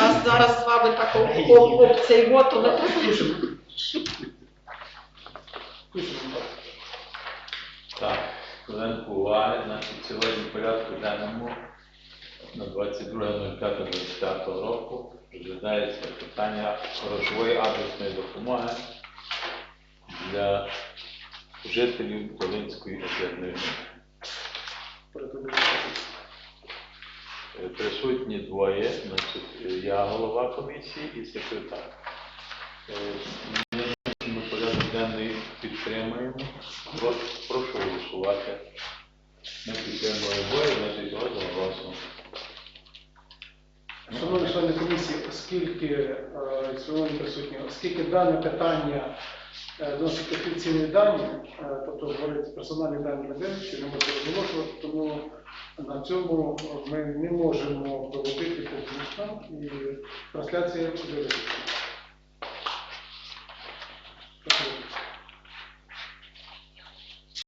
Нас зараз з вами так об- об цей год, то не. Пишемо. Так, хвилинку уваги, значить сьогодні порядку денному на 22.05.24 року розглядається питання грошової адресної допомоги для жителів Волинської об'єднаної громади. Е, Присутні двоє, значить, е, я голова комісії і секретар. Е, Ми порядок денний підтримуємо. Прошу, голосувати. Ми підтримуємо обоє, значить його заголосимо. Шановні члени комісії, оскільки, е, шановні присутні, оскільки дане питання е, досить офіційні дані, тобто говорить персональні дані людей, що не можна розголошувати, тому на цьому ми не можемо проводити публічно і трансляція вирішена.